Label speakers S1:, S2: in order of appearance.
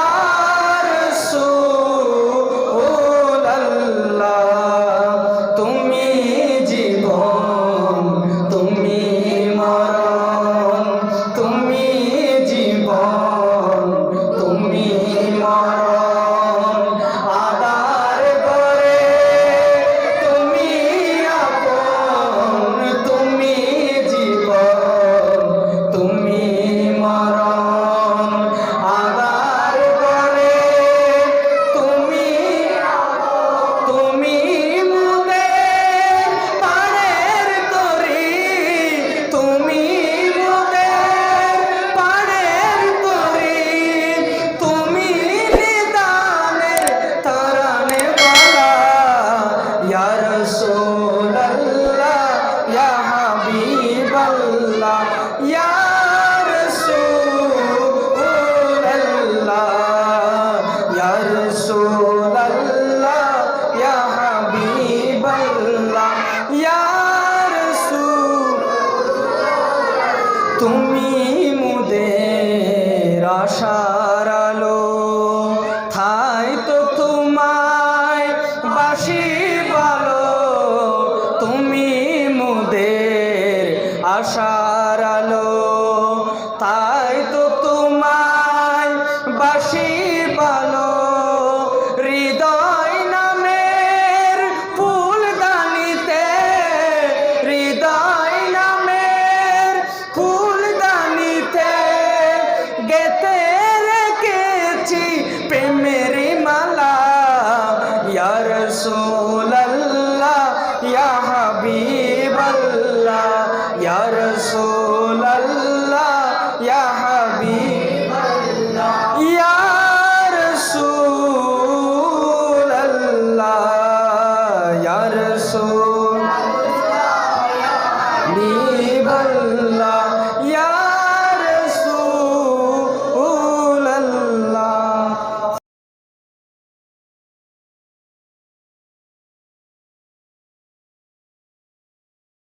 S1: Oh. তুমি মুদের আশার আলো। থাই তো তোমায় বাসি ভালো তুমি মুদের আশার আলো। তাই তো তোমায় বাসি তে রেখেছি প্রেমের মালা। ইয়ার সোল্লা ইয়া হাবিবাল্লা ইয়ার সোল্লা